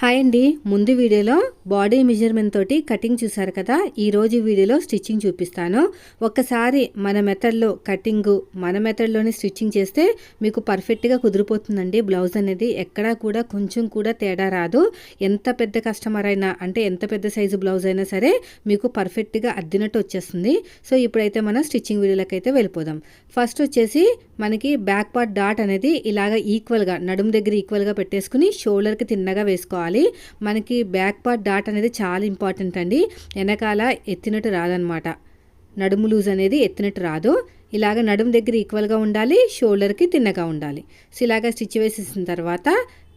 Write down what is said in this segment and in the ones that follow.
Hi అండి. ముందు వీడియోలో బాడీ మెజర్మెంట్ తోటి కటింగ్ చూసారు కదా. ఈరోజు వీడియోలో స్టిచ్చింగ్ చూపిస్తాను. ఒక్కసారి మన మెథడ్లో కటింగ్ మన మెథడ్లోనే స్టిచ్చింగ్ చేస్తే మీకు పర్ఫెక్ట్గా కుదిరిపోతుందండి. బ్లౌజ్ అనేది ఎక్కడా కూడా కొంచెం కూడా తేడా రాదు. ఎంత పెద్ద కస్టమర్ అయినా అంటే ఎంత పెద్ద సైజు బ్లౌజ్ అయినా సరే మీకు పర్ఫెక్ట్గా అద్దినట్టు వచ్చేస్తుంది. సో ఇప్పుడైతే మనం స్టిచ్చింగ్ వీడియోలోకి అయితే వెళ్ళిపోదాం. ఫస్ట్ వచ్చేసి మనకి బ్యాక్ పార్ట్ డాట్ అనేది ఇలాగ ఈక్వల్గా నడుము దగ్గర ఈక్వల్గా పెట్టేసుకుని షోల్డర్కి తిన్నగా వేసుకోవాలి. మనకి బ్యాక్ పార్ట్ డాట్ అనేది చాలా ఇంపార్టెంట్ అండి. వెనకాల ఎత్తినట్టు రాదనమాట నడుము లూజ్ అనేది ఎత్తినట్టు రాదు. ఇలాగ నడుము దగ్గర ఈక్వల్గా ఉండాలి షోల్డర్కి తిన్నగా ఉండాలి. సో ఇలాగ స్టిచ్ వేసేసిన తర్వాత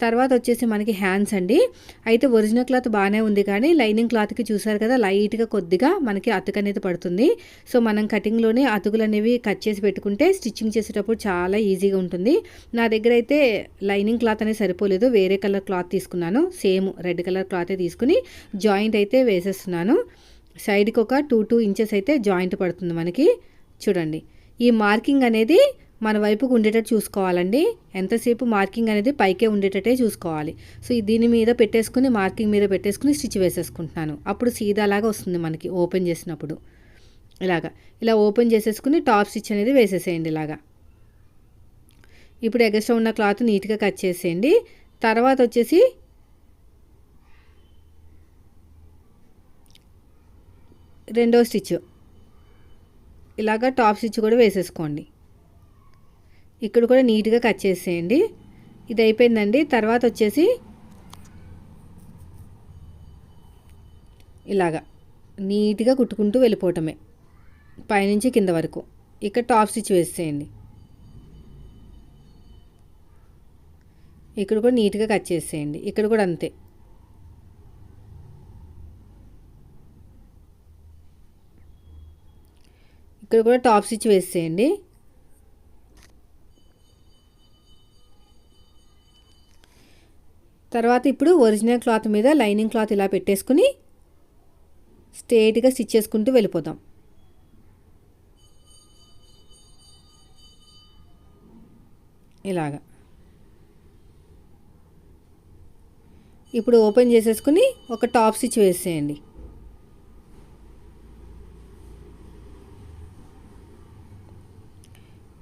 తర్వాత వచ్చేసి మనకి హ్యాండ్స్ అండి. అయితే ఒరిజినల్ క్లాత్ బాగానే ఉంది కానీ లైనింగ్ క్లాత్కి చూసారు కదా లైట్గా కొద్దిగా మనకి అతుకు అనేది పడుతుంది. సో మనం కటింగ్లోనే అతుకులు అనేవి కట్ చేసి పెట్టుకుంటే స్టిచ్చింగ్ చేసేటప్పుడు చాలా ఈజీగా ఉంటుంది. నా దగ్గర అయితే లైనింగ్ క్లాత్ అనేది సరిపోలేదు వేరే కలర్ క్లాత్ తీసుకున్నాను. సేమ్ రెడ్ కలర్ క్లాతే తీసుకుని జాయింట్ అయితే వేసేస్తున్నాను. సైడ్కి ఒక టూ టూ ఇంచెస్ అయితే జాయింట్ పడుతుంది మనకి. చూడండి. ఈ మార్కింగ్ అనేది మన వైపుకు ఉండేటట్టు చూసుకోవాలండి. ఎంతసేపు మార్కింగ్ అనేది పైకే ఉండేటట్టే చూసుకోవాలి. సో దీని మీద పెట్టేసుకుని మార్కింగ్ మీద పెట్టేసుకుని స్టిచ్ వేసేసుకుంటున్నాను. అప్పుడు సీదా లాగా వస్తుంది మనకి ఓపెన్ చేసినప్పుడు. ఇలాగా. ఇలా ఓపెన్ చేసేసుకుని టాప్ స్టిచ్ అనేది వేసేసేయండి ఇలాగా. ఇప్పుడు ఎగస్ట్రా ఉన్న క్లాత్ నీట్గా కట్ చేసేయండి. తర్వాత వచ్చేసి రెండో స్టిచ్. ఇలాగా టాప్ స్టిచ్ కూడా వేసేసుకోండి. ఇక్కడ కూడా నీట్గా కట్ చేసేయండి. ఇది అయిపోయిందండి. తర్వాత వచ్చేసి ఇలాగా నీట్గా కుట్టుకుంటూ వెళ్ళిపోవటమే. పైనుంచి కింద వరకు. ఇక్కడ టాప్ స్టిచ్ వేసేయండి. ఇక్కడ కూడా నీట్గా కట్ చేసేయండి. ఇక్కడ కూడా అంతే. ఇక్కడ కూడా టాప్ స్టిచ్ వేసేయండి. తర్వాత ఇప్పుడు ఒరిజినల్ క్లాత్ మీద లైనింగ్ క్లాత్ ఇలా పెట్టేసుకుని స్ట్రేట్గా స్టిచ్ చేసుకుంటూ వెళ్ళిపోదాం. ఇలాగా. ఇప్పుడు ఓపెన్ చేసేసుకుని ఒక టాప్ స్టిచ్ వేసేయండి.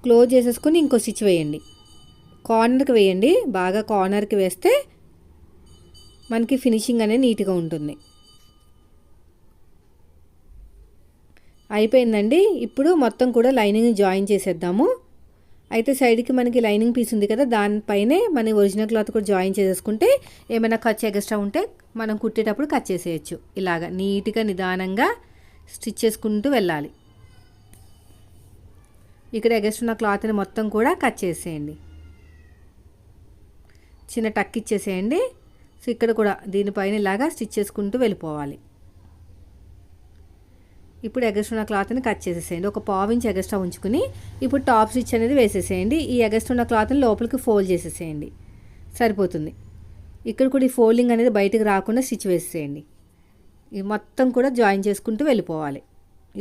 క్లోజ్ చేసేసుకుని ఇంకో స్టిచ్ వేయండి. కార్నర్కి వేయండి. బాగా కార్నర్కి వేస్తే మనకి ఫినిషింగ్ అనేది నీట్గా ఉంటుంది. అయిపోయిందండి. ఇప్పుడు మొత్తం కూడా లైనింగ్ జాయిన్ చేసేద్దాము. అయితే సైడ్కి మనకి లైనింగ్ పీస్ ఉంది కదా దానిపైనే మన ఒరిజినల్ క్లాత్ కూడా జాయిన్ చేసేసుకుంటే ఏమైనా ఖర్చు ఎక్స్ట్రా ఉంటే మనం కుట్టేటప్పుడు కట్ చేసేయచ్చు. ఇలాగా నీట్గా నిదానంగా స్టిచ్ చేసుకుంటూ వెళ్ళాలి. ఇక్కడ ఎగస్ట్రున్న క్లాత్ని మొత్తం కూడా కట్ చేసేయండి. చిన్న టక్ ఇచ్చేసేయండి. సో ఇక్కడ కూడా దీనిపైన ఇలాగా స్టిచ్ చేసుకుంటూ వెళ్ళిపోవాలి. ఇప్పుడు ఎగస్ట్రున్న క్లాత్ని కట్ చేసేసేయండి. ఒక పావు ఇంచ్ ఎగస్ట్రా ఉంచుకుని ఇప్పుడు టాప్ స్టిచ్ అనేది వేసేసేయండి. ఈ ఎగస్ట్రున్న క్లాత్ని లోపలికి ఫోల్డ్ చేసేసేయండి. సరిపోతుంది. ఇక్కడ కూడా ఈ ఫోల్డింగ్ అనేది బయటకు రాకుండా స్టిచ్ వేసేసేయండి. ఇది మొత్తం కూడా జాయిన్ చేసుకుంటూ వెళ్ళిపోవాలి.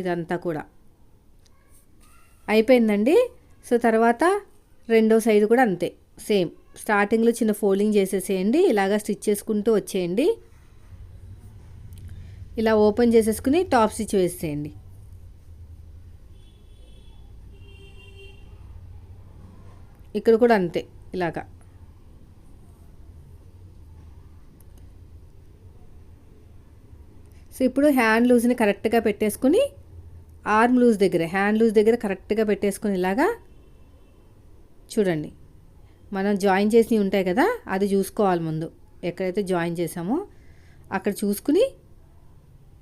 ఇదంతా కూడా. అయిపోయిందండి. సో తర్వాత రెండో సైడ్ కూడా అంతే సేమ్. స్టార్టింగ్లో చిన్న ఫోల్డింగ్ చేసేసేయండి ఇలాగా స్టిచ్ చేసుకుంటూ వచ్చేయండి. ఇలా ఓపెన్ చేసేసుకుని టాప్ స్టిచ్ వేసేయండి. ఇక్కడ కూడా అంతే ఇలాగా. సో ఇప్పుడు హ్యాండ్ లూజ్ని కరెక్ట్గా పెట్టేసుకుని ఆర్మ్ లూజ్ దగ్గర హ్యాండ్ లూజ్ దగ్గర కరెక్ట్గా పెట్టేసుకుని ఇలాగా చూడండి. మనం జాయిన్ చేసినవి ఉంటాయి కదా అది చూసుకోవాలి ముందు. ఎక్కడైతే జాయిన్ చేసామో అక్కడ చూసుకుని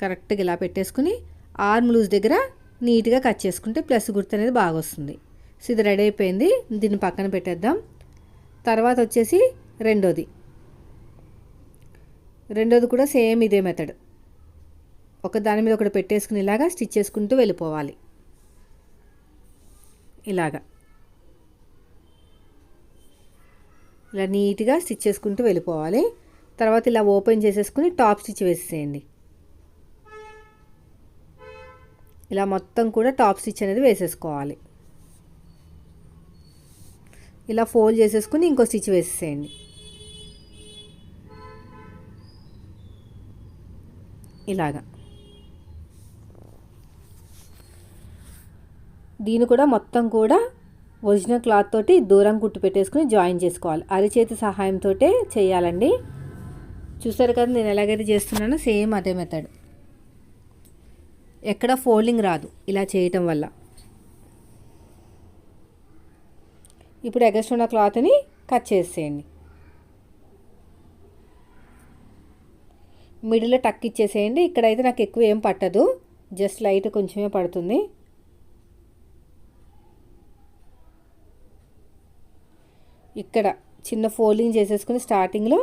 కరెక్ట్గా ఇలా పెట్టేసుకుని ఆర్మ్ లూజ్ దగ్గర నీట్గా కట్ చేసుకుంటే ప్లస్ గుర్తు అనేది బాగా వస్తుంది. సో ఇది రెడీ అయిపోయింది. దీన్ని పక్కన పెట్టేద్దాం. తర్వాత వచ్చేసి రెండోది. రెండోది కూడా సేమ్ ఇదే మెథడ్. ఒక దాని మీద ఒకటి పెట్టేసుకుని ఇలాగా స్టిచ్ చేసుకుంటూ వెళ్ళిపోవాలి. ఇలాగా. ఇలా నీట్గా స్టిచ్ చేసుకుంటూ వెళ్ళిపోవాలి. తర్వాత ఇలా ఓపెన్ చేసేసుకుని టాప్ స్టిచ్ వేసేయండి ఇలా మొత్తం కూడా టాప్ స్టిచ్ అనేది వేసేసుకోవాలి. ఇలా ఫోల్డ్ చేసేసుకుని ఇంకో స్టిచ్ వేసేసేయండి. ఇలాగా. దీన్ని కూడా మొత్తం కూడా ఒరిజినల్ క్లాత్ తోటి దూరం కుట్టు పెట్టేసుకుని జాయిన్ చేసుకోవాలి. అరిచేతి సహాయంతో చేయాలండి. చూసారు కదా నేను ఎలాగైతే చేస్తున్నానో సేమ్ అదే మెథడ్ ఎక్కడ ఫోల్డింగ్ రాదు ఇలా చేయటం వల్ల. ఇప్పుడు ఎగస్ట్ ఉన్న క్లాత్ని కట్ చేసేయండి. మిడిల్లో టక్ ఇచ్చేసేయండి. ఇక్కడైతే నాకు ఎక్కువ ఏం పట్టదు. జస్ట్ లైట్ కొంచెమే పడుతుంది. ఇక్కడ చిన్న ఫోల్డింగ్ చేసేసుకుని స్టార్టింగ్లో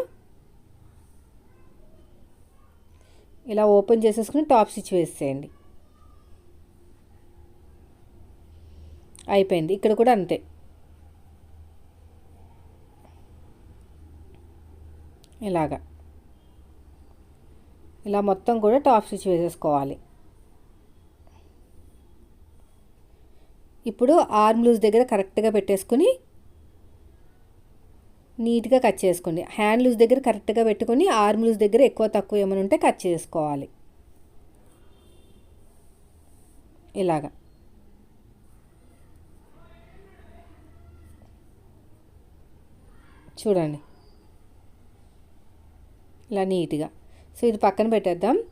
ఇలా ఓపెన్ చేసేసుకుని టాప్ స్టిచ్ వేసేయండి. అయిపోయింది. ఇక్కడ కూడా అంతే. ఇలాగా. ఇలా మొత్తం కూడా టాప్ స్టిచ్ వేసేసుకోవాలి. ఇప్పుడు ఆర్మ్ లూజ్ దగ్గర కరెక్ట్గా పెట్టేసుకుని నీట్గా కట్ చేసుకోండి. హ్యాండ్ లూజ్ దగ్గర కరెక్ట్గా పెట్టుకొని ఆర్మ్ లూజ్ దగ్గర ఎక్కువ తక్కువ ఏమైనా ఉంటే కట్ చేసుకోవాలి. ఇలాగా. చూడండి. ఇలా నీట్గా. సో ఇది పక్కన పెట్టేద్దాం.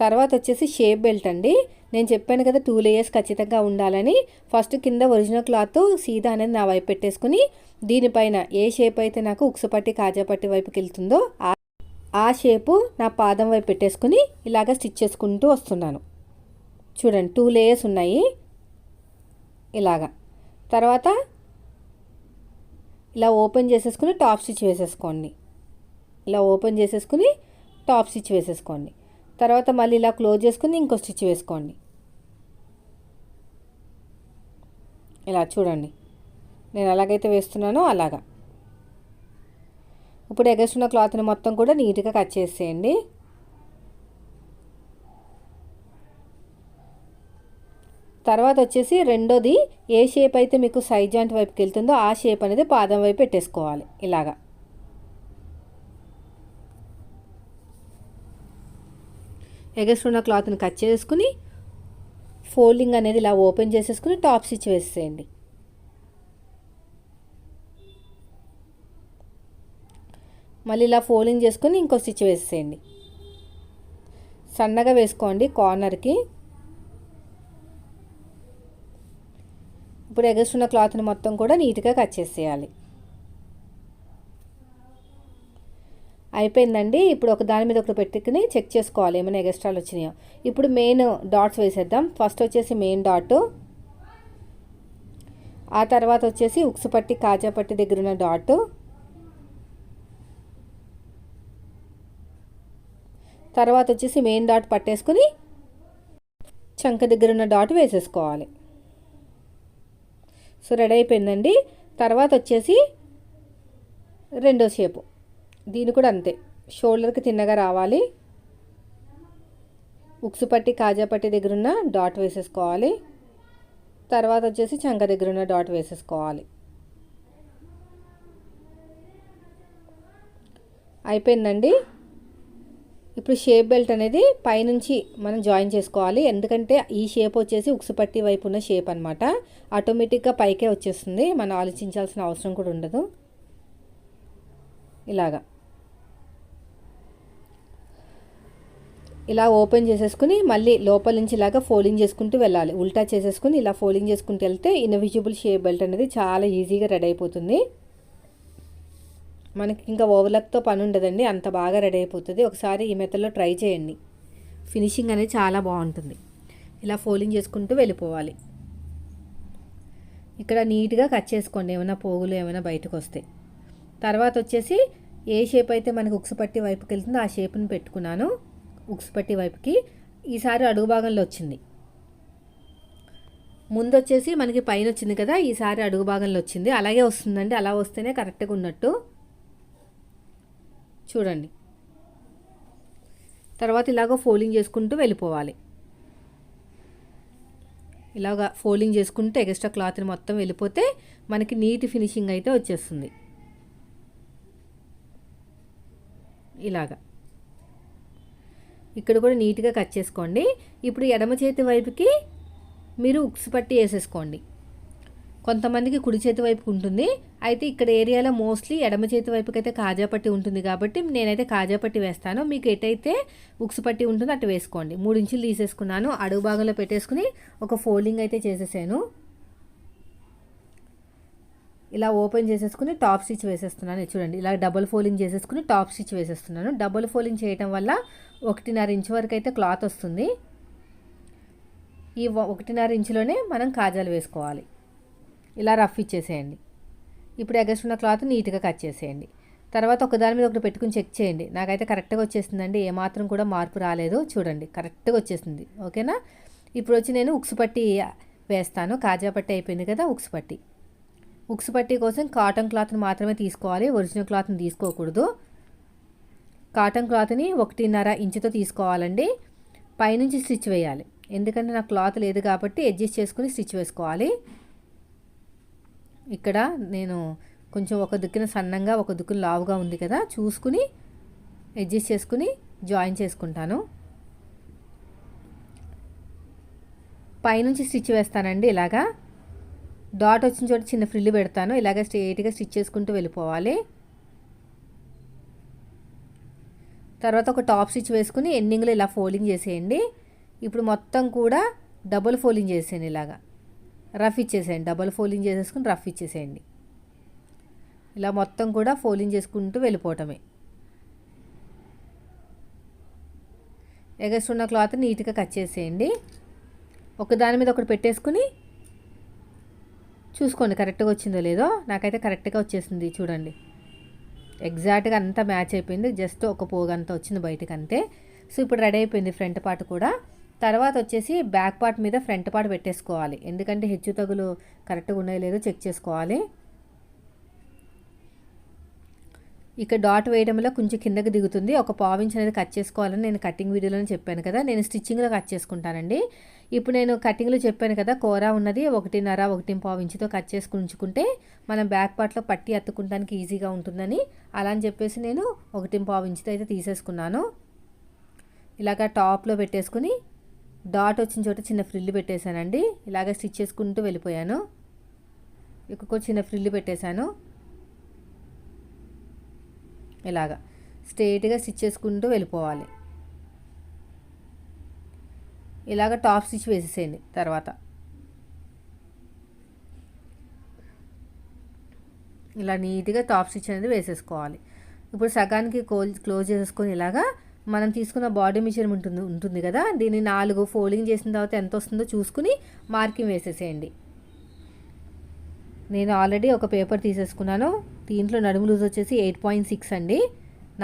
తర్వాత వచ్చేసి షేప్ బెల్ట్ అండి. నేను చెప్పాను కదా టూ లేయర్స్ ఖచ్చితంగా ఉండాలని. ఫస్ట్ కింద ఒరిజినల్ క్లాత్ సీదా అనేది నా వైపు పెట్టేసుకుని దీనిపైన ఏ షేప్ అయితే నాకు ఉక్సుపట్టి కాజాపట్టి వైపుకి వెళ్తుందో ఆ షేపు నా పాదం వైపు పెట్టేసుకుని ఇలాగ స్టిచ్ చేసుకుంటూ వస్తున్నాను. చూడండి టూ లేయర్స్ ఉన్నాయి. ఇలాగా. తర్వాత ఇలా ఓపెన్ చేసేసుకుని టాప్ స్టిచ్ వేసేసుకోండి. ఇలా ఓపెన్ చేసేసుకుని టాప్ స్టిచ్ వేసేసుకోండి. తర్వాత మళ్ళీ ఇలా క్లోజ్ చేసుకుని ఇంకో స్టిచ్ వేసుకోండి. ఇలా చూడండి. నేను ఎలాగైతే వేస్తున్నానో అలాగా. ఇప్పుడు ఎగస్తున్న క్లాత్ని మొత్తం కూడా నీట్గా కట్ చేసేయండి. తర్వాత వచ్చేసి రెండోది ఏ షేప్ అయితే మీకు సైడ్ జాయింట్ వైపుకి వెళ్తుందో ఆ షేప్ అనేది పాదం వైపు పెట్టేసుకోవాలి. ఇలాగా. ఎగస్ట్రున్న క్లాత్ని కట్ చేసుకుని ఫోల్డింగ్ అనేది ఇలా ఓపెన్ చేసేసుకుని టాప్ స్టిచ్ వేసేయండి. మళ్ళీ ఇలా ఫోల్డింగ్ చేసుకుని ఇంకో స్టిచ్ వేసేయండి. సన్నగా వేసుకోండి కార్నర్కి. ఇప్పుడు ఎగస్ట్రున్న క్లాత్ని మొత్తం కూడా నీట్గా కట్ చేసేయాలి. అయిపోయిందండి. ఇప్పుడు ఒక దాని మీద ఒకటి పెట్టుకుని చెక్ చేసుకోవాలి ఏమైనా ఎగస్ట్రాలు వచ్చినాయో. ఇప్పుడు మెయిన్ డాట్స్ వేసేద్దాం. ఫస్ట్ వచ్చేసి మెయిన్ డాట్. ఆ తర్వాత వచ్చేసి ఉక్సు పట్టి కాజా పట్టి దగ్గర ఉన్న డాట్. తర్వాత వచ్చేసి మెయిన్ డాట్ పట్టేసుకుని చంక దగ్గర ఉన్న డాట్ వేసేసుకోవాలి. సో రెడీ అయిపోయిందండి. తర్వాత వచ్చేసి రెండో షేపు. దీని కూడా అంతే. షోల్డర్కి తిన్నగా రావాలి. ఉక్సు పట్టి కాజా పట్టి దగ్గర ఉన్న డాట్ వేసేసుకోవాలి. తర్వాత వచ్చేసి చంక దగ్గర ఉన్న డాట్ వేసేసుకోవాలి. అయిపోయిందండి. ఇప్పుడు షేప్ బెల్ట్ అనేది పైనుంచి మనం జాయిన్ చేసుకోవాలి. ఎందుకంటే ఈ షేప్ వచ్చేసి ఉక్సుపట్టి వైపు ఉన్న షేప్ అనమాట ఆటోమేటిక్గా పైకే వచ్చేస్తుంది. మనం ఆలోచించాల్సిన అవసరం కూడా ఉండదు. ఇలాగా. ఇలా ఓపెన్ చేసేసుకుని మళ్ళీ లోపల నుంచి ఇలాగా ఫోల్డింగ్ చేసుకుంటూ వెళ్ళాలి. ఉల్టా చేసేసుకుని ఇలా ఫోల్డింగ్ చేసుకుంటూ వెళ్తే ఇన్విజిబుల్ షేప్ బెల్ట్ అనేది చాలా ఈజీగా రెడీ అయిపోతుంది. మనకి ఇంకా ఓవర్లక్తో పని ఉండదండి. అంత బాగా రెడీ అయిపోతుంది. ఒకసారి ఈ మెథడ్లో ట్రై చేయండి. ఫినిషింగ్ అనేది చాలా బాగుంటుంది. ఇలా ఫోల్డింగ్ చేసుకుంటూ వెళ్ళిపోవాలి. ఇక్కడ నీట్గా కట్ చేసుకోండి. ఏమైనా పోగులు ఏమైనా బయటకు వస్తాయి తర్వాత వచ్చేసి ఏ షేప్ అయితే మనకు ఉక్సుపట్టి వైపుకి వెళ్తుందో ఆ షేప్ని పెట్టుకున్నాను. ఉక్సుపట్టి వైపుకి ఈసారి అడుగు భాగంలో వచ్చింది. ముందు వచ్చేసి మనకి పైన వచ్చింది కదా ఈసారి అడుగు భాగంలో వచ్చింది. అలాగే వస్తుందండి అలా వస్తేనే కరెక్ట్గా ఉన్నట్టు. చూడండి. తర్వాత ఇలాగ ఫోల్డింగ్ చేసుకుంటూ వెళ్ళిపోవాలి. ఇలాగ ఫోల్డింగ్ చేసుకుంటే ఎక్స్ట్రా క్లాత్ని మొత్తం వెళ్ళిపోతే మనకి నీట్ ఫినిషింగ్ అయితే వచ్చేస్తుంది. ఇలాగా. ఇక్కడ కూడా నీట్గా కట్ చేసుకోండి. ఇప్పుడు ఎడమ చేతి వైపుకి మీరు ఉక్స్ పట్టి వేసేసుకోండి. కొంతమందికి కుడి చేతి వైపుకి ఉంటుంది. అయితే ఇక్కడ ఏరియాలో మోస్ట్లీ ఎడమ చేతి వైపుకి అయితే కాజాపట్టి ఉంటుంది కాబట్టి నేనైతే కాజాపట్టి వేస్తాను. మీకు ఎటైతే ఉక్స్ పట్టి ఉంటుందో అటు వేసుకోండి. మూడు ఇంచులు తీసేసుకున్నాను. అడుగు భాగంలో పెట్టేసుకుని ఒక ఫోల్డింగ్ అయితే చేసేసాను. ఇలా ఓపెన్ చేసేసుకుని టాప్ స్టిచ్ వేసేస్తున్నాను. చూడండి ఇలా డబుల్ ఫోలింగ్ చేసేసుకుని టాప్ స్టిచ్ వేసేస్తున్నాను. డబుల్ ఫోలింగ్ చేయటం వల్ల ఒకటిన్నర ఇంచు వరకు అయితే క్లాత్ వస్తుంది. ఈ ఒకటిన్నర ఇంచులోనే మనం కాజాలు వేసుకోవాలి. ఇలా రఫ్ ఇచ్చేసేయండి. ఇప్పుడు ఎగస్టున్న క్లాత్ నీట్గా కట్ చేసేయండి. తర్వాత ఒకదాని మీద ఒకటి పెట్టుకుని చెక్ చేయండి. నాకైతే కరెక్ట్గా వచ్చేసిందండి ఏమాత్రం కూడా మార్పు రాలేదు. చూడండి కరెక్ట్గా వచ్చేసింది. ఓకేనా? ఇప్పుడు వచ్చి నేను ఉక్సుపట్టి వేస్తాను. కాజా పట్టి అయిపోయింది కదా ఉక్సుపట్టి ఉక్స్ పట్టి కోసం కాటన్ క్లాత్ని మాత్రమే తీసుకోవాలి. ఒరిజినల్ క్లాత్ని తీసుకోకూడదు. కాటన్ క్లాత్ని ఒకటిన్నర ఇంచుతో తీసుకోవాలండి. పైనుంచి స్టిచ్ వేయాలి. ఎందుకంటే నాకు క్లాత్ లేదు కాబట్టి అడ్జస్ట్ చేసుకుని స్టిచ్ వేసుకోవాలి. ఇక్కడ నేను కొంచెం ఒక దుక్కిన సన్నంగా ఒక దుక్కున లావుగా ఉంది కదా చూసుకుని అడ్జస్ట్ చేసుకుని జాయిన్ చేసుకుంటాను. పైనుంచి స్టిచ్ వేస్తానండి ఇలాగా. డాట్ వచ్చిన చోట చిన్న ఫ్రిల్లు పెడతాను. ఇలాగ స్ట్రేట్గా స్టిచ్ చేసుకుంటూ వెళ్ళిపోవాలి. తర్వాత ఒక టాప్ స్టిచ్ వేసుకుని ఎండింగ్లో ఇలా ఫోల్డింగ్ చేసేయండి. ఇప్పుడు మొత్తం కూడా డబుల్ ఫోల్డింగ్ చేసేయండి ఇలాగా. రఫ్ ఇచ్చేసేయండి. డబల్ ఫోల్డింగ్ చేసేసుకుని రఫ్ ఇచ్చేసేయండి. ఇలా మొత్తం కూడా ఫోల్డింగ్ చేసుకుంటూ వెళ్ళిపోవటమే. ఎగస్ట్ ఉన్న క్లాత్ నీట్గా కట్ చేసేయండి. ఒక దాని మీద ఒకటి పెట్టేసుకుని చూసుకోండి కరెక్ట్గా వచ్చిందో లేదో. నాకైతే కరెక్ట్గా వచ్చేసింది చూడండి. ఎగ్జాక్ట్గా అంతా మ్యాచ్ అయిపోయింది జస్ట్ ఒక పోగు వచ్చింది బయటకు అంతే సో ఇప్పుడు రెడీ అయిపోయింది ఫ్రంట్ పార్ట్ కూడా. తర్వాత వచ్చేసి బ్యాక్ పార్ట్ మీద ఫ్రంట్ పార్ట్ పెట్టేసుకోవాలి. ఎందుకంటే హెచ్చు తగులు కరెక్ట్గా ఉన్నాయో లేదో చెక్ చేసుకోవాలి. ఇక్కడ డాట్ వేయడంలో కొంచెం కిందకి దిగుతుంది. ఒక పావించి అనేది కట్ చేసుకోవాలని నేను కటింగ్ వీడియోలోనే చెప్పాను కదా. నేను స్టిచ్చింగ్లో కట్ చేసుకుంటానండి. ఇప్పుడు నేను కటింగ్లో చెప్పాను కదా కూర ఉన్నది ఒకటిన్నర ఒకటి పావు ఇంచుతో కట్ చేసుకుని ఉంచుకుంటే మనం బ్యాక్ పార్ట్లో పట్టి అత్తుకుంటానికి ఈజీగా ఉంటుందని. అలా అని చెప్పేసి నేను ఒకటి పావు ఇంచుతో అయితే తీసేసుకున్నాను. ఇలాగ టాప్లో పెట్టేసుకుని డాట్ వచ్చిన చోట చిన్న ఫ్రిల్లు పెట్టేశానండి. ఇలాగ స్టిచ్ చేసుకుంటూ వెళ్ళిపోయాను. ఇక్కడ చిన్న ఫ్రిల్లు పెట్టేశాను. ఇలాగా. స్ట్రైట్గా స్టిచ్ చేసుకుంటూ వెళ్ళిపోవాలి. ఇలాగ టాప్ స్టిచ్ వేసేసేయండి తర్వాత. ఇలా నీట్గా టాప్ స్టిచ్ అనేది వేసేసుకోవాలి. ఇప్పుడు సగానికి క్లోజ్ చేసేసుకొని ఇలాగా మనం తీసుకున్న బాడీ మెజర్మెంట్ ఉంటుంది ఉంటుంది కదా దీన్ని నాలుగు ఫోల్డింగ్ చేసిన తర్వాత ఎంత వస్తుందో చూసుకుని మార్కింగ్ వేసేసేయండి. నేను ఆల్రెడీ ఒక పేపర్ తీసేసుకున్నాను. దీంట్లో నడుము లూజ్ వచ్చేసి ఎయిట్ పాయింట్ సిక్స్ అండి.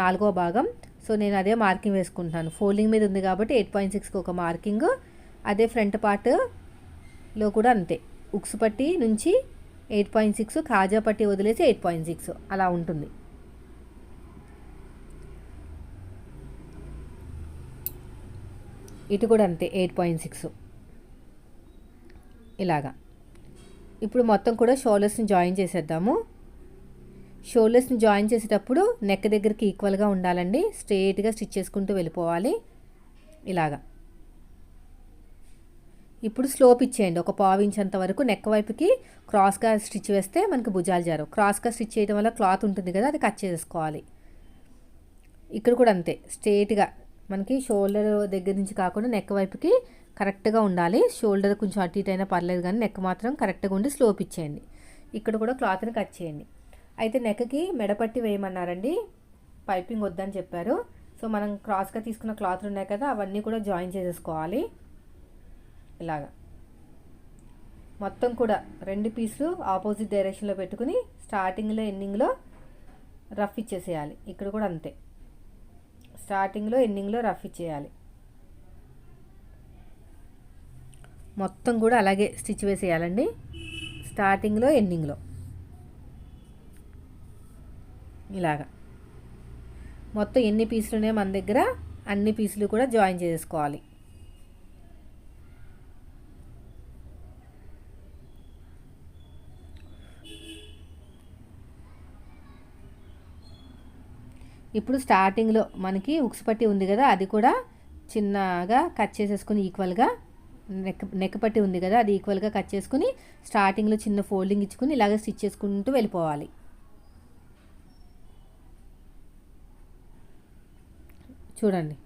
నాలుగో భాగం. సో నేను అదే మార్కింగ్ వేసుకుంటాను ఫోల్డింగ్ మీద ఉంది కాబట్టి ఎయిట్ పాయింట్ సిక్స్కి ఒక మార్కింగ్ అదే ఫ్రంట్ పార్ట్లో కూడా అంతే. ఉక్స్ పట్టి నుంచి ఎయిట్ పాయింట్ సిక్స్ కాజా పట్టి వదిలేసి ఎయిట్ పాయింట్ సిక్స్ అలా ఉంటుంది. ఇటు కూడా అంతే ఎయిట్ పాయింట్ సిక్స్. ఇలాగా. ఇప్పుడు మొత్తం కూడా షోల్డర్స్ని జాయిన్ చేసేద్దాము. షోల్డర్స్ని జాయిన్ చేసేటప్పుడు నెక్ దగ్గరికి ఈక్వల్గా ఉండాలండి. స్ట్రేట్గా స్టిచ్ చేసుకుంటూ వెళ్ళిపోవాలి. ఇలాగా. ఇప్పుడు స్లోప్ ఇచ్చేయండి. ఒక పావు ఇంచ్ అంత వరకు నెక్ వైపుకి క్రాస్గా స్టిచ్ వేస్తే మనకి భుజాలు జారు క్రాస్గా స్టిచ్ చేయడం వల్ల క్లాత్ ఉంటుంది కదా అది కట్ చేసుకోవాలి. ఇక్కడ కూడా అంతే. స్ట్రేట్గా మనకి షోల్డర్ దగ్గర నుంచి కాకుండా నెక్ వైపుకి కరెక్ట్గా ఉండాలి. షోల్డర్ కొంచెం అటు ఇటు అయినా పర్లేదు కానీ నెక్ మాత్రం కరెక్ట్గా ఉండి స్లోప్ ఇచ్చేయండి. ఇక్కడ కూడా క్లాత్ని కట్ చేయండి. అయితే నెక్కి మెడపట్టి వేయమన్నారండి. పైపింగ్ వద్దని చెప్పారు. సో మనం క్రాస్గా తీసుకున్న క్లాత్లు ఉన్నాయి కదా అవన్నీ కూడా జాయిన్ చేసేసుకోవాలి. ఇలాగా. మొత్తం కూడా రెండు పీసులు ఆపోజిట్ డైరెక్షన్లో పెట్టుకుని స్టార్టింగ్లో ఎండింగ్లో రఫ్ ఇచ్చేసేయాలి. ఇక్కడ కూడా అంతే. స్టార్టింగ్లో ఎండింగ్లో రఫ్ ఇచ్చేయాలి. మొత్తం కూడా అలాగే స్టిచ్ వేసేయాలండి. స్టార్టింగ్లో ఎండింగ్లో. ఇలాగా. మొత్తం ఎన్ని పీసులు ఉన్నాయో మన దగ్గర అన్ని పీసులు కూడా జాయిన్ చేసుకోవాలి. ఇప్పుడు స్టార్టింగ్లో మనకి ఉక్స్ పట్టి ఉంది కదా అది కూడా చిన్నగా కట్ చేసేసుకుని ఈక్వల్గా నెక్ నెక్ పట్టి ఉంది కదా అది ఈక్వల్గా కట్ చేసుకుని స్టార్టింగ్లో చిన్న ఫోల్డింగ్ ఇచ్చుకుని ఇలాగ స్టిచ్ చేసుకుంటూ వెళ్ళిపోవాలి. చూడండి.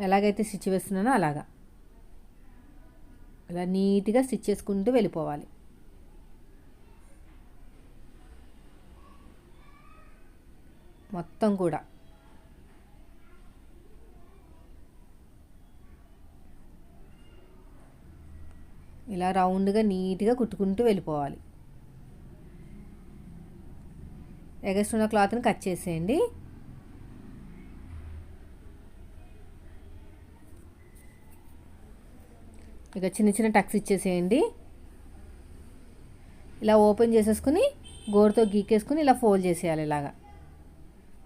ఎలాగైతే స్టిచ్ వేస్తున్నానో అలాగా. ఇలా నీట్గా స్టిచ్ చేసుకుంటూ వెళ్ళిపోవాలి. మొత్తం కూడా. ఇలా రౌండ్గా నీట్గా కుట్టుకుంటూ వెళ్ళిపోవాలి. ఎగస్ట్ ఉన్న క్లాత్ని కట్ చేసేయండి. ఇక చిన్న చిన్న టక్స్ ఇచ్చేసేయండి. ఇలా ఓపెన్ చేసేసుకుని గోరుతో గీకేసుకుని ఇలా ఫోల్డ్ చేసేయాలి ఇలాగా.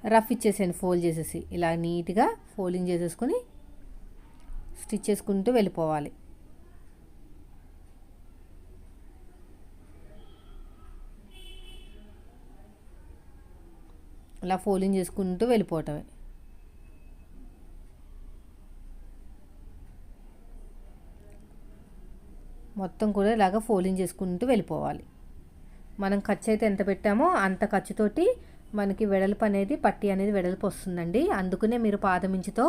రఫ్ ఇచ్చేసేయండి ఫోల్డ్ చేసేసి. ఇలా నీట్గా ఫోల్డింగ్ చేసేసుకుని స్టిచ్ చేసుకుంటూ వెళ్ళిపోవాలి. ఇలా ఫోలింగ్ చేసుకుంటూ వెళ్ళిపోవటమే. మొత్తం కూడా ఇలాగ ఫోలింగ్ చేసుకుంటూ వెళ్ళిపోవాలి. మనం ఖర్చు అయితే ఎంత పెట్టామో అంత ఖర్చుతోటి మనకి వెడల్పు అనేది పట్టి అనేది వెడల్పు వస్తుందండి. అందుకనే మీరు పాదమించితో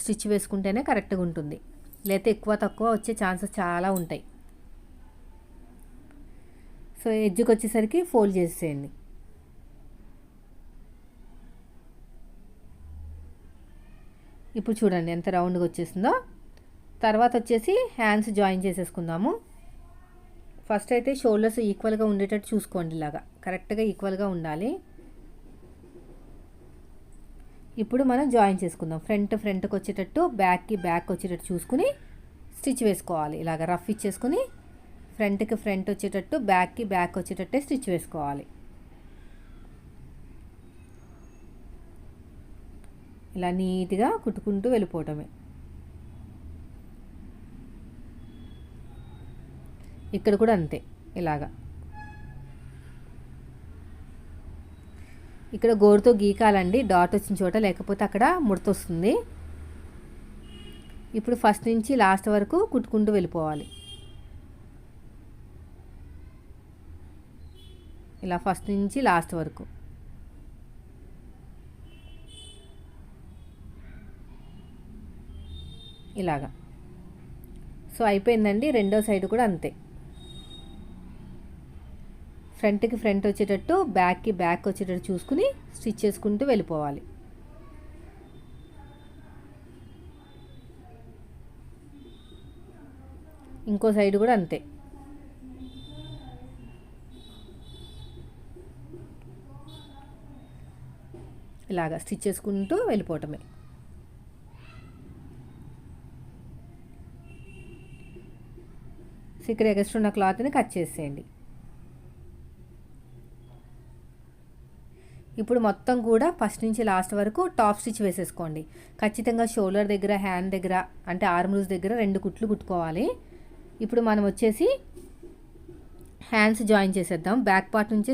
స్టిచ్ వేసుకుంటేనే కరెక్ట్గా ఉంటుంది. లేకపోతే ఎక్కువ తక్కువ వచ్చే ఛాన్సెస్ చాలా ఉంటాయి. సో ఎడ్జ్కి వచ్చేసరికి ఫోల్డ్ చేసేయండి. ఇప్పుడు చూడండి ఎంత రౌండ్గా వచ్చేసిందో. తర్వాత వచ్చేసి హ్యాండ్స్ జాయిన్ చేసేసుకుందాము. ఫస్ట్ అయితే షోల్డర్స్ ఈక్వల్గా ఉండేటట్టు చూసుకోండి ఇలాగా. కరెక్ట్గా ఈక్వల్గా ఉండాలి. ఇప్పుడు మనం జాయిన్ చేసుకుందాం. ఫ్రంట్ ఫ్రంట్కి వచ్చేటట్టు బ్యాక్కి బ్యాక్ వచ్చేటట్టు చూసుకుని స్టిచ్ వేసుకోవాలి. ఇలాగ రఫ్ ఇచ్చేసుకుని ఫ్రంట్కి ఫ్రంట్ వచ్చేటట్టు బ్యాక్కి బ్యాక్ వచ్చేటట్టే స్టిచ్ వేసుకోవాలి. ఇలా నీట్గా కుట్టుకుంటూ వెళ్ళిపోవటమే. ఇక్కడ కూడా అంతే ఇలాగా. ఇక్కడ గోరుతో గీకాలండి డాట్ వచ్చిన చోట లేకపోతే అక్కడ ముడత వస్తుంది. ఇప్పుడు ఫస్ట్ నుంచి లాస్ట్ వరకు కుట్టుకుంటూ వెళ్ళిపోవాలి. ఇలా ఫస్ట్ నుంచి లాస్ట్ వరకు. ఇలాగా. సో అయిపోయిందండి. రెండో సైడ్ కూడా అంతే. ఫ్రంట్కి ఫ్రంట్ వచ్చేటట్టు బ్యాక్కి బ్యాక్ వచ్చేటట్టు చూసుకుని స్టిచ్ చేసుకుంటూ వెళ్ళిపోవాలి. ఇంకో సైడ్ కూడా అంతే. ఇలాగా స్టిచ్ చేసుకుంటూ వెళ్ళిపోవటమే సో ఇక్కడ ఎగస్ట్రా ఉన్న క్లాత్ని కట్ చేసేయండి. ఇప్పుడు మొత్తం కూడా ఫస్ట్ నుంచి లాస్ట్ వరకు టాప్ స్టిచ్ వేసేసుకోండి. ఖచ్చితంగా షోల్డర్ దగ్గర హ్యాండ్ దగ్గర అంటే ఆర్మ్ దగ్గర రెండు కుట్లు కుట్టుకోవాలి. ఇప్పుడు మనం వచ్చేసి హ్యాండ్స్ జాయిన్ చేసేద్దాం. బ్యాక్ పార్ట్ నుంచి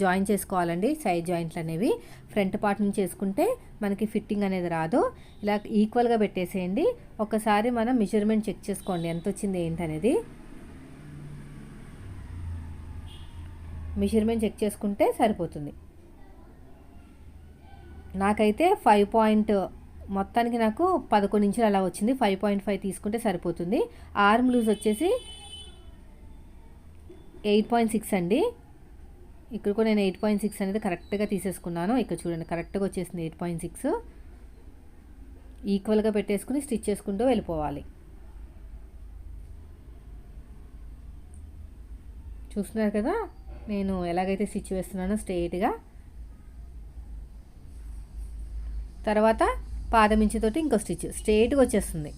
జాయిన్ చేసుకోవాలండి. సైడ్ జాయింట్లు అనేవి. ఫ్రంట్ పార్ట్ నుంచి వేసుకుంటే మనకి ఫిట్టింగ్ అనేది రాదు. ఇలా ఈక్వల్గా పెట్టేసేయండి. ఒకసారి మనం మెజర్మెంట్ చెక్ చేసుకోండి. ఎంత వచ్చింది ఏంటనేది మెజర్మెంట్ చెక్ చేసుకుంటే సరిపోతుంది. నాకైతే ఫైవ్ పాయింట్ మొత్తానికి నాకు పదకొండు ఇంచులు అలా వచ్చింది. ఫైవ్ పాయింట్ ఫైవ్ తీసుకుంటే సరిపోతుంది. ఆర్మ్ లూజ్ వచ్చేసి ఎయిట్ పాయింట్ సిక్స్ అండి. ఇక్కడ కూడా నేను ఎయిట్ పాయింట్ సిక్స్ అనేది కరెక్ట్గా తీసేసుకున్నాను. ఇక్కడ చూడండి కరెక్ట్గా వచ్చేసింది ఎయిట్ పాయింట్ సిక్స్. ఈక్వల్గా పెట్టేసుకుని స్టిచ్ చేసుకుంటూ వెళ్ళిపోవాలి. చూస్తున్నారు కదా? నేను ఎలాగైతే స్టిచ్ వేస్తున్నానో స్ట్రెయిట్గా తర్వాత పాదమించితోటి ఇంకో స్టిచ్ స్ట్రెయిట్గా వచ్చేస్తుంది.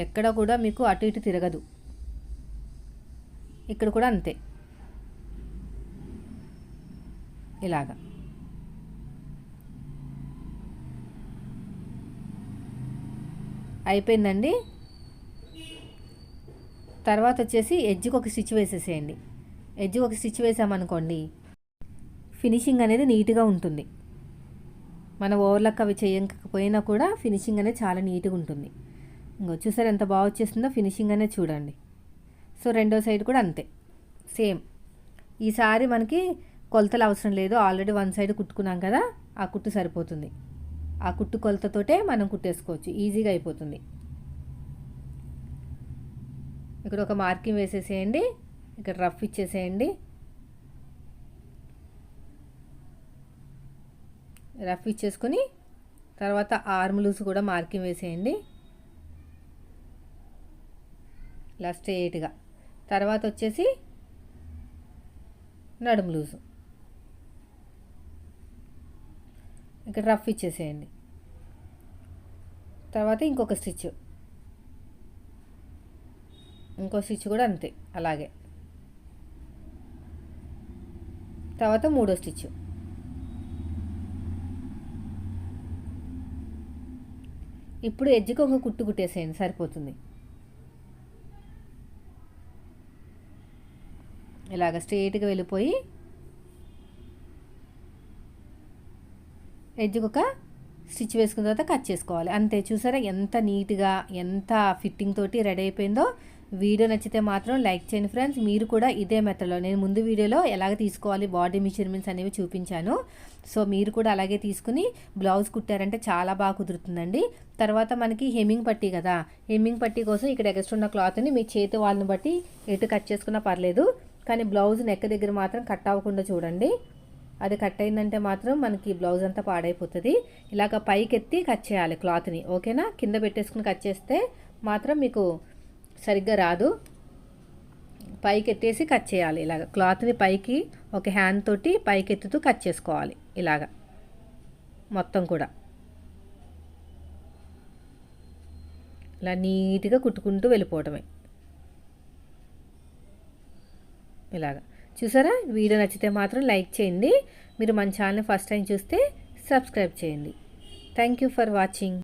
ఎక్కడ కూడా మీకు అటు ఇటు తిరగదు. ఇక్కడ కూడా అంతే. ఇలాగా. అయిపోయిందండి. తర్వాత వచ్చేసి ఎడ్జ్కి ఒక స్టిచ్ వేసేసేయండి. ఎడ్జ్ ఒక స్టిచ్ వేసామనుకోండి ఫినిషింగ్ అనేది నీట్గా ఉంటుంది. మన ఓవర్లక్ అవి చేయకపోయినా కూడా ఫినిషింగ్ అనేది చాలా నీట్గా ఉంటుంది. ఇంకో చూసారు ఎంత బాగా వచ్చేస్తుందో ఫినిషింగ్ అనేది చూడండి. సో రెండో సైడ్ కూడా అంతే. సేమ్. ఈసారి మనకి కొలతలు అవసరం లేదు. ఆల్రెడీ వన్ సైడ్ కుట్టుకున్నాం కదా ఆ కుట్టు సరిపోతుంది. ఆ కుట్టు కొలతతోటే మనం కుట్టేసుకోవచ్చు. ఈజీగా అయిపోతుంది. ఇక్కడ ఒక మార్కింగ్ వేసేసేయండి. ఇక్కడ రఫ్ ఇచ్చేసేయండి. రఫ్ ఇచ్చేసుకొని తర్వాత ఆర్మ్ లూస్ కూడా మార్కింగ్ వేసేయండి. ఇలా స్ట్రేట్గా తర్వాత వచ్చేసి నడుము లూజు. ఇక్కడ రఫ్ ఇచ్చేసేయండి. తర్వాత ఇంకొక స్టిచ్. ఇంకో స్టిచ్ కూడా అంతే అలాగే. తర్వాత మూడో స్టిచ్. ఇప్పుడు ఎడ్జ్కి ఒక కుట్టు కుట్టేసేయండి సరిపోతుంది. ఇలాగ స్ట్రైట్గా వెళ్ళిపోయి ఎడ్జ్కి ఒక స్టిచ్ వేసుకున్న తర్వాత కట్ చేసుకోవాలి. అంతే చూసారా ఎంత నీట్గా ఎంత ఫిట్టింగ్ తోటి రెడీ అయిపోయిందో వీడియో నచ్చితే మాత్రం లైక్ చేయండి ఫ్రెండ్స్. మీరు కూడా ఇదే మెథడ్లో నేను ముందు వీడియోలో ఎలాగ తీసుకోవాలి బాడీ మెజర్మెంట్స్ అనేవి చూపించాను. సో మీరు కూడా అలాగే తీసుకుని బ్లౌజ్ కుట్టారంటే చాలా బాగా కుదురుతుందండి. తర్వాత మనకి హెమ్మింగ్ పట్టీ కదా. హెమ్మింగ్ పట్టీ కోసం ఇక్కడ ఎగస్ట్ ఉన్న క్లాత్ని మీ చేతి వాళ్ళని బట్టి ఎటు కట్ చేసుకున్నా పర్లేదు. కానీ బ్లౌజ్ నెక్ దగ్గర మాత్రం కట్ అవ్వకుండా చూడండి. అది కట్ అయిందంటే మాత్రం మనకి బ్లౌజ్ అంతా పాడైపోతుంది. ఇలాగ పైకెత్తి కట్ చేయాలి క్లాత్ని ఓకేనా? కింద పెట్టేసుకుని కట్ చేస్తే మాత్రం మీకు సరిగ్గా రాదు. పైకి ఎత్తేసి కట్ చేయాలి. ఇలాగ క్లాత్ని పైకి ఒక హ్యాండ్ తోటి పైకి ఎత్తుతూ కట్ చేసుకోవాలి. ఇలాగ. మొత్తం కూడా. ఇలా నీట్గా కుట్టుకుంటూ వెళ్ళిపోవటమే. ఇలాగ. చూసారా? వీడియో నచ్చితే మాత్రం లైక్ చేయండి. మీరు మన ఛానల్ని ఫస్ట్ టైం చూస్తే సబ్స్క్రైబ్ చేయండి. Thank you for watching